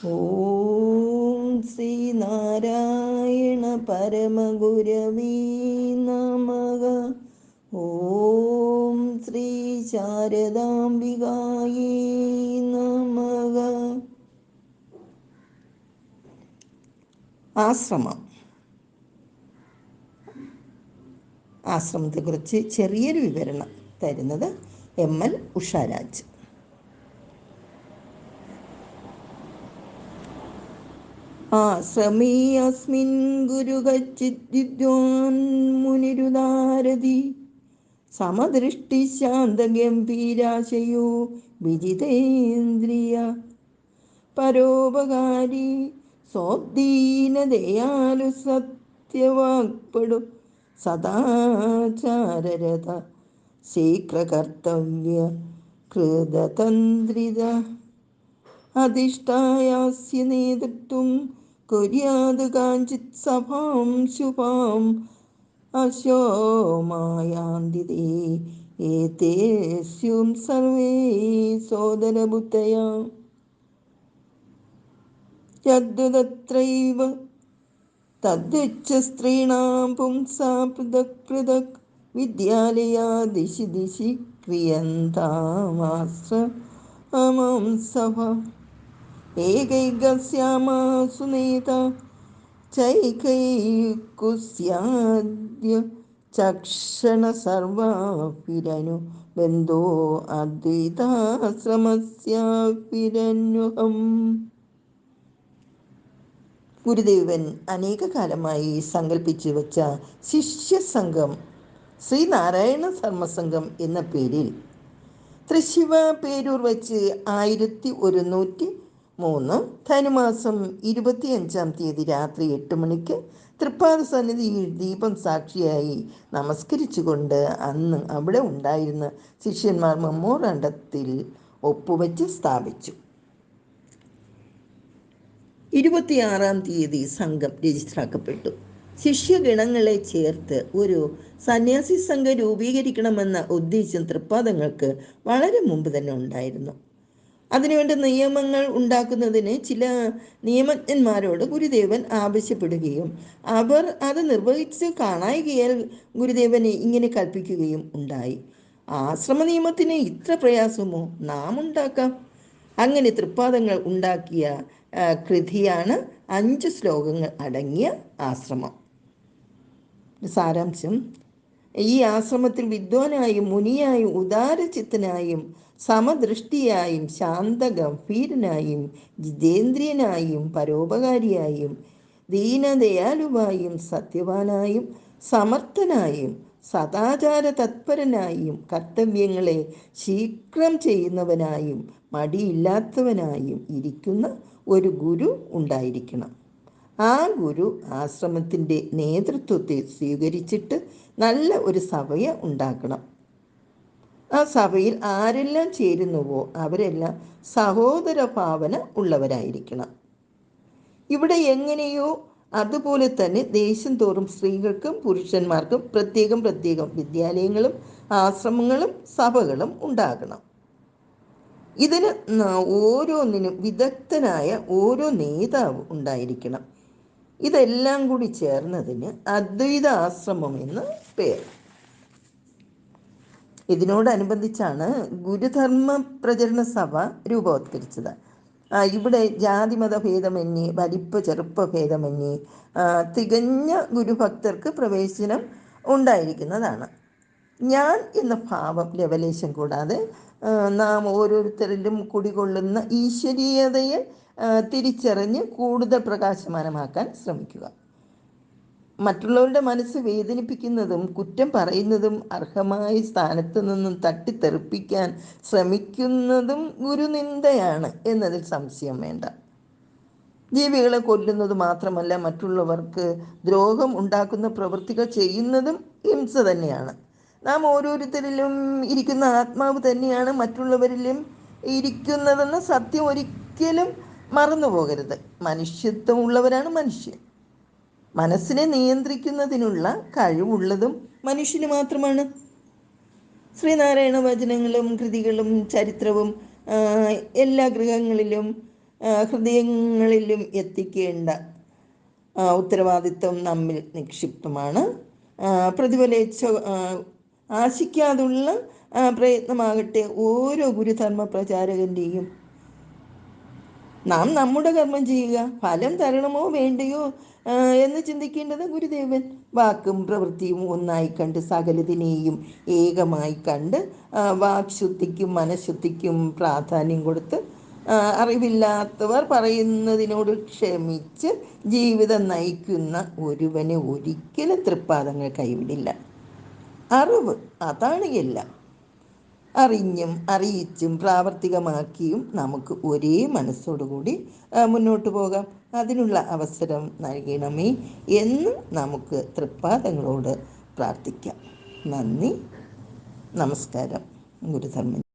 ഓം ശ്രീനാരായണ പരമഗുരവീ നമക ഓം ശ്രീ ശാരദാംബികായേ നമക ആശ്രമം. ആശ്രമത്തെക്കുറിച്ച് ചെറിയൊരു വിവരണം തരുന്നത് എം എൽ ഉഷാരാജ്. ആശ്രമീ അസ്മിൻ ഗുരുകച്ചിദ്വിദ്വാൻ മുനിരുദാരതി സമദൃഷ്ടി ശാന്തഗംഭീരാശയോ വിജിതേന്ദ്രിയ. പരോപകാരി സ്വദീനദയാലു സത്യവാക്പടു സദാചാരരത ശീഘ്രകർത്തവ്യ കൃതതന്ത്രിത അധിഷ്ഠായാസ്യ നേതൃത്വം കുര്യാത് കാഞ്ചിത് സഭാം ശുഭാം. അശോമായാന്തിതേ ഏതേസ്യും സർവേ സോദരബുദ്ധയാ. യദ്ദുതത്രൈവ തദ്വിച്ച സ്ത്രീണാം പുംസാ പൃഥക് പൃഥക് വിദ്യാലയാ ദിശി ദിശി ക്രിയന്താമാശ്രമം സഭ. ഏകൈകസ്യാമാസു നേത ചൈകൈകുസ്യാദ്യ ചക്ഷണ സർവാപിരനു ബന്ധോ അദ്വൈതാശ്രമസ്യാപിരന്യുഹം ഗുരുദേവൻ അനേകകാലമായി സങ്കല്പിച്ചു വച്ച ശിഷ്യസംഘം ശ്രീനാരായണ ധർമ്മസംഘം എന്ന പേരിൽ തൃശിവ പേരൂർ വച്ച് ആയിരത്തി ഒരുന്നൂറ്റി മൂന്ന് ധനുമാസം ഇരുപത്തിയഞ്ചാം തീയതി രാത്രി എട്ട് മണിക്ക് തൃപ്പാദ സന്നിധിയിൽ ദീപം സാക്ഷിയായി നമസ്കരിച്ചുകൊണ്ട് അന്ന് അവിടെ ഉണ്ടായിരുന്ന ശിഷ്യന്മാർ മെമ്മോറാണ്ടത്തിൽ ഒപ്പുവെച്ച് സ്ഥാപിച്ചു. ഇരുപത്തിയാറാം തീയതി സംഘം രജിസ്റ്ററാക്കപ്പെട്ടു. ശിഷ്യഗണങ്ങളെ ചേർത്ത് ഒരു സന്യാസി സംഘം രൂപീകരിക്കണമെന്ന ഉദ്ദേശം തൃപ്പാദങ്ങൾക്ക് വളരെ മുമ്പ് തന്നെ ഉണ്ടായിരുന്നു. അതിനുവേണ്ട നിയമങ്ങൾ ഉണ്ടാക്കുന്നതിന് ചില നിയമജ്ഞന്മാരോട് ഗുരുദേവൻ ആവശ്യപ്പെടുകയും അവർ അത് നിർവഹിച്ച് കാണായികയാൽ ഗുരുദേവനെ ഇങ്ങനെ കൽപ്പിക്കുകയും ഉണ്ടായി. ആശ്രമ നിയമത്തിന് ഇത്ര പ്രയാസമോ? നാം ഉണ്ടാക്കാം. അങ്ങനെ തൃപ്പാദങ്ങൾ ഉണ്ടാക്കിയ കൃതിയാണ് അഞ്ച് ശ്ലോകങ്ങൾ അടങ്ങിയ ആശ്രമം. സാരാംശം. ഈ ആശ്രമത്തിൽ വിദ്വാനായും മുനിയായും ഉദാരചിത്തനായും സമദൃഷ്ടിയായും ശാന്തഗംഭീരനായും ജിതേന്ദ്രിയനായും പരോപകാരിയായും ദീനദയാലുവായും സത്യവാനായും സമർത്ഥനായും സദാചാര തത്പരനായും കർത്തവ്യങ്ങളെ ശീഘ്രം ചെയ്യുന്നവനായും മടിയില്ലാത്തവനായും ഇരിക്കുന്ന ഒരു ഗുരു ഉണ്ടായിരിക്കണം. ആ ഗുരു ആശ്രമത്തിന്റെ നേതൃത്വത്തെ സ്വീകരിച്ചിട്ട് നല്ല ഒരു സഭയെ ഉണ്ടാക്കണം. ആ സഭയിൽ ആരെല്ലാം ചേരുന്നുവോ അവരെല്ലാം സഹോദര ഭാവന ഉള്ളവരായിരിക്കണം. ഇവിടെ എങ്ങനെയോ അതുപോലെ തന്നെ ദേശം തോറും സ്ത്രീകൾക്കും പുരുഷന്മാർക്കും പ്രത്യേകം പ്രത്യേകം വിദ്യാലയങ്ങളും ആശ്രമങ്ങളും സഭകളും ഉണ്ടാകണം. ഇതിന് ഓരോന്നിനും വിദഗ്ധനായ ഓരോ നേതാവ് ഉണ്ടായിരിക്കണം. ഇതെല്ലാം കൂടി ചേർന്നതിന് അദ്വൈത ആശ്രമം എന്ന് പേര്. ഇതിനോടനുബന്ധിച്ചാണ് ഗുരുധർമ്മ പ്രചരണ സഭ രൂപവത്കരിച്ചത്. ഇവിടെ ജാതിമത ഭേദമന്യേ വലിപ്പ ചെറുപ്പ ഭേദമന്യേ തികഞ്ഞ ഗുരുഭക്തർക്ക് പ്രവേശനം ഉണ്ടായിരിക്കുന്നതാണ്. ഞാൻ എന്ന ഭാവം ലവലേശം കൂടാതെ നാം ഓരോരുത്തരിലും കുടികൊള്ളുന്ന ഈശ്വരീയതയെ തിരിച്ചറിഞ്ഞ് കൂടുതൽ പ്രകാശമാനമാക്കാൻ ശ്രമിക്കുക. മറ്റുള്ളവരുടെ മനസ്സ് വേദനിപ്പിക്കുന്നതും കുറ്റം പറയുന്നതും അർഹമായ സ്ഥാനത്ത് നിന്നും തട്ടിത്തെറിപ്പിക്കാൻ ശ്രമിക്കുന്നതും ഗുരുനിന്ദയാണ് എന്നതിൽ സംശയം വേണ്ട. ജീവികളെ കൊല്ലുന്നത് മാത്രമല്ല മറ്റുള്ളവർക്ക് ദ്രോഹം ഉണ്ടാക്കുന്ന പ്രവൃത്തികൾ ചെയ്യുന്നതും ഹിംസ തന്നെയാണ്. നാം ഓരോരുത്തരിലും ഇരിക്കുന്ന ആത്മാവ് തന്നെയാണ് മറ്റുള്ളവരിലും ഇരിക്കുന്നതെന്ന സത്യം ഒരിക്കലും മറന്നു പോകരുത് മനുഷ്യത്വമുള്ളവരാണ് മനുഷ്യൻ. മനസ്സിനെ നിയന്ത്രിക്കുന്നതിനുള്ള കഴിവുള്ളതും മനുഷ്യന് മാത്രമാണ്. ശ്രീനാരായണ വചനങ്ങളും കൃതികളും ചരിത്രവും എല്ലാ ഗൃഹങ്ങളിലും ഹൃദയങ്ങളിലും എത്തിക്കേണ്ട ഉത്തരവാദിത്വം നമ്മിൽ നിക്ഷിപ്തമാണ്. ആ, ആശിക്കാതുള്ള പ്രയത്നമാകട്ടെ ഓരോ ഗുരുധർമ്മ പ്രചാരകന്റെയും നാം നമ്മുടെ കർമ്മം ചെയ്യുക. ഫലം തരണമോ വേണ്ടയോ? എന്ന് ചിന്തിക്കേണ്ടത് ഗുരുദേവൻ. വാക്കും പ്രവൃത്തിയും ഒന്നായി കണ്ട് സകലതിനെയും ഏകമായി കണ്ട് വാക്ശുദ്ധിക്കും മനഃശുദ്ധിക്കും പ്രാധാന്യം കൊടുത്ത് അറിവില്ലാത്തവർ പറയുന്നതിനോട് ക്ഷമിച്ച് ജീവിതം നയിക്കുന്ന ഒരുവനെ ഒരിക്കലും തൃപ്പാദങ്ങൾ കൈവിടില്ല. അറിവ് അതാണ് എല്ലാം. അറിഞ്ഞും അറിയിച്ചും പ്രാവർത്തികമാക്കിയും നമുക്ക് ഒരേ മനസ്സോടുകൂടി മുന്നോട്ട് പോകാം. അതിനുള്ള അവസരം നൽകണമേ എന്ന് നമുക്ക് തൃപ്പാദങ്ങളോട് പ്രാർത്ഥിക്കാം. നന്ദി. നമസ്കാരം. ഗുരുധർമ്മൻ.